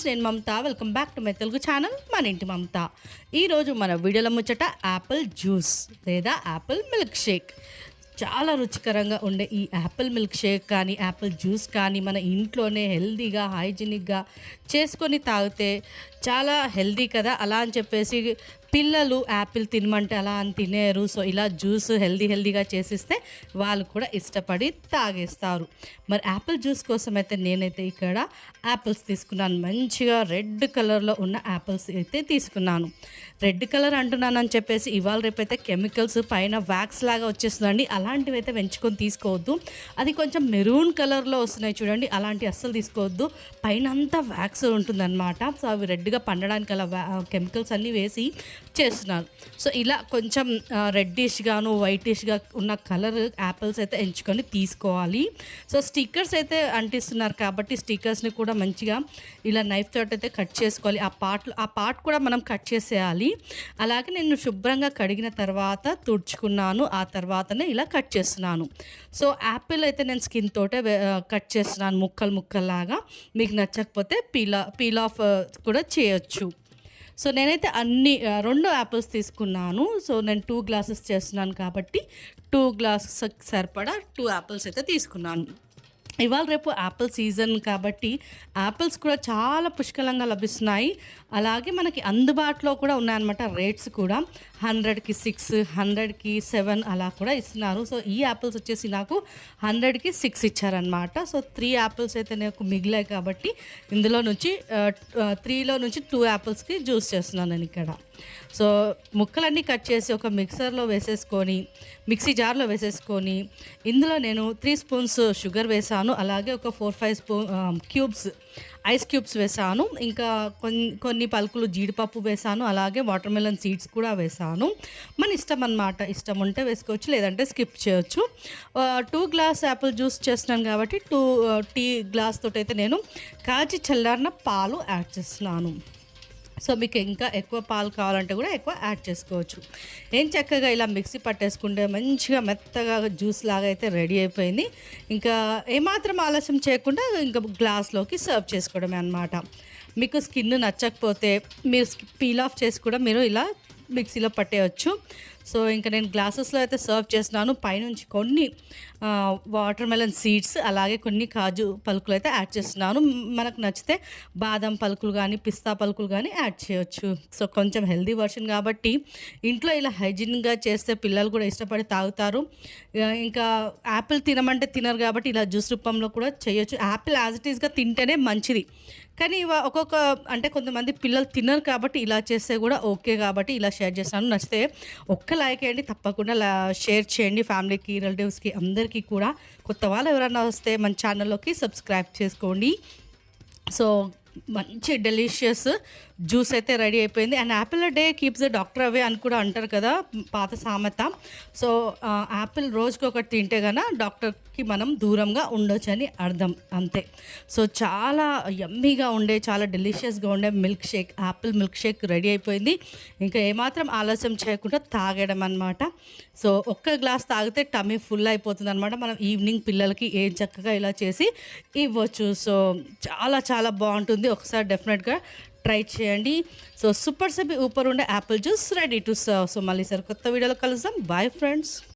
Friends నేను Mamata. Welcome back to my Telugu channel మన ఇంటి మమత. ఈరోజు మన వీడియోలో ముచ్చట యాపిల్ జ్యూస్ లేదా యాపిల్ మిల్క్ షేక్. చాలా రుచికరంగా ఉండే ఈ యాపిల్ మిల్క్ షేక్ కానీ యాపిల్ జ్యూస్ కానీ మన ఇంట్లోనే హెల్దీగా హైజీనిక్గా చేసుకొని తాగితే చాలా హెల్దీ కదా. అలా అని చెప్పేసి పిల్లలు యాపిల్ తినమంటే అలా అని తినేరు. సో ఇలా జ్యూస్ హెల్దీ హెల్దీగా చేసిస్తే వాళ్ళు కూడా ఇష్టపడి తాగేస్తారు. మరి యాపిల్ జ్యూస్ కోసం అయితే నేనైతే ఇక్కడ యాపిల్స్ తీసుకున్నాను. మంచిగా రెడ్ కలర్లో ఉన్న యాపిల్స్ అయితే తీసుకున్నాను. రెడ్ కలర్ అంటున్నానని చెప్పేసి ఇవాళ రేపైతే కెమికల్స్ పైన వ్యాక్స్ లాగా వచ్చేస్తుందండి. అలాంటివి అయితే పెంచుకొని తీసుకోవద్దు. అది కొంచెం మెరూన్ కలర్లో వస్తున్నాయి చూడండి అలాంటి అస్సలు తీసుకోవద్దు. పైన అంతా వ్యాక్స్ ఉంటుందన్నమాట. సో అవి రెడ్గా పండడానికి అలా కెమికల్స్ అన్నీ వేసి చేస్తున్నారు. సో ఇలా కొంచెం రెడ్డిష్గాను వైటిష్గా ఉన్న కలర్ యాపిల్స్ అయితే ఎంచుకొని తీసుకోవాలి. సో స్టిక్కర్స్ అయితే అంటిస్తున్నారు కాబట్టి స్టిక్కర్స్ని కూడా మంచిగా ఇలా నైఫ్ తోటి అయితే కట్ చేసుకోవాలి. ఆ పార్ట్లు ఆ పార్ట్ కూడా మనం కట్ చేసేయాలి. అలాగే నేను శుభ్రంగా కడిగిన తర్వాత తుడుచుకున్నాను. ఆ తర్వాతనే ఇలా కట్ కట్ చేస్తున్నాను. సో యాపిల్ అయితే నేను స్కిన్ తోటే కట్ చేస్తున్నాను ముక్కలు ముక్కల్లాగా. మీకు నచ్చకపోతే పీలా పీల్ ఆఫ్ కూడా చేయొచ్చు. సో నేనైతే అన్ని రెండు యాపిల్స్ తీసుకున్నాను. సో నేను టూ గ్లాసెస్ చేస్తున్నాను కాబట్టి టూ గ్లాసెస్ సరిపడా టూ యాపిల్స్ అయితే తీసుకున్నాను. ఇవాళ రేపు యాపిల్ సీజన్ కాబట్టి యాపిల్స్ కూడా చాలా పుష్కలంగా లభిస్తున్నాయి. అలాగే మనకి అందుబాటులో కూడా ఉన్నాయన్నమాట రేట్స్ కూడా. హండ్రెడ్కి సిక్స్ హండ్రెడ్కి సెవెన్ అలా కూడా ఇస్తున్నారు. సో ఈ యాపిల్స్ వచ్చేసి నాకు హండ్రెడ్కి సిక్స్ ఇచ్చారనమాట సో త్రీ యాపిల్స్ అయితే నాకు మిగిలాయి కాబట్టి ఇందులో నుంచి త్రీలో నుంచి టూ యాపిల్స్కి జ్యూస్ చేస్తున్నాను నేను ఇక్కడ. సో ముక్కలన్నీ కట్ చేసి ఒక మిక్సర్లో వేసేసుకొని మిక్సీ జార్లో వేసేసుకొని ఇందులో నేను త్రీ స్పూన్స్ షుగర్ వేసాను. అలాగే ఒక four five spoon cubes ice cubes వేసాను. ఇంకా కొన్ని కొన్ని పలుకులు జీడిపప్పు వేసాను. అలాగే వాటర్ మెలన్ సీడ్స్ కూడా వేసాను. మన ఇష్టం అన్నమాట. ఇష్టం ఉంటే వేసుకోవచ్చు లేదంటే స్కిప్ చేయొచ్చు. టూ గ్లాస్ యాపిల్ జ్యూస్ చేస్తున్నాను కాబట్టి టూ టీ గ్లాస్ తోటైతే అయితే నేను కాచి చల్లారిన పాలు యాడ్ చేస్తున్నాను. సో మీకు ఇంకా ఎక్కువ పాలు కావాలంటే కూడా ఎక్కువ యాడ్ చేసుకోవచ్చు. ఏం చక్కగా ఇలా మిక్సీ పట్టేసుకుంటే మంచిగా మెత్తగా జ్యూస్ లాగా అయితే రెడీ అయిపోయింది. ఇంకా ఏమాత్రం ఆలస్యం చేయకుండా ఇంకా గ్లాస్లోకి సర్వ్ చేసుకోవడమే అనమాట మీకు స్కిన్ నచ్చకపోతే మీరు పీల్ ఆఫ్ చేసి కూడా మీరు ఇలా మిక్సీలో పట్టేయచ్చు. సో ఇంకా నేను గ్లాసెస్లో అయితే సర్వ్ చేస్తున్నాను. పైనుంచి కొన్ని వాటర్ మెలన్ సీడ్స్ అలాగే కొన్ని కాజు పలుకులు అయితే యాడ్ చేస్తున్నాను. మనకు నచ్చితే బాదం పలుకులు కానీ పిస్తా పలుకులు కానీ యాడ్ చేయొచ్చు. సో కొంచెం హెల్దీ వర్షన్ కాబట్టి ఇంట్లో ఇలా హైజీన్గా చేస్తే పిల్లలు కూడా ఇష్టపడి తాగుతారు. ఇంకా యాపిల్ తినమంటే తినరు కాబట్టి ఇలా జ్యూస్ రూపంలో కూడా చేయొచ్చు. యాపిల్ యాజ్ ఇట్ ఈస్గా తింటేనే మంచిది. కానీ ఇవ- ఒక్కొక్క అంటే కొంతమంది పిల్లలు తినరు కాబట్టి ఇలా చేస్తే కూడా ఓకే కాబట్టి ఇలా షేర్ చేస్తాను. నచ్చితే ఒక్క లైక్ వేయండి తప్పకుండా షేర్ చేయండి ఫ్యామిలీకి రిలేటివ్స్కి అందరికీ కూడా. కొత్త వాళ్ళు ఎవరైనా వస్తే మన ఛానల్లోకి సబ్స్క్రైబ్ చేసుకోండి. సో మంచి డెలిషియస్ జ్యూస్ అయితే రెడీ అయిపోయింది. And apple day keeps the doctor away అని కూడా అంటారు కదా పాత సామెత. సో యాపిల్ రోజుకి ఒకటి తింటే కన్నా డాక్టర్కి మనం దూరంగా ఉండొచ్చు అని అర్థం. అంతే. సో చాలా యమ్మీగా ఉండే చాలా డెలిషియస్గా ఉండే milk shake apple milk shake ready అయిపోయింది. ఇంకా ఏమాత్రం ఆలస్యం చేయకుండా తాగడం అనమాట సో ఒక్క గ్లాస్ తాగితే టమీ ఫుల్ అయిపోతుంది అనమాట మనం ఈవినింగ్ పిల్లలకి ఏం చక్కగా ఇలా చేసి ఇవ్వచ్చు. సో చాలా చాలా బాగుంటుంది. ఒకసారి డెఫినెట్గా ట్రై చేయండి. సో సూపర్ సబి ఊపర్ ఉండే apple juice ready to serve. So మళ్ళీ సార్ కొత్త వీడియోలో కలుద్దాం. Bye friends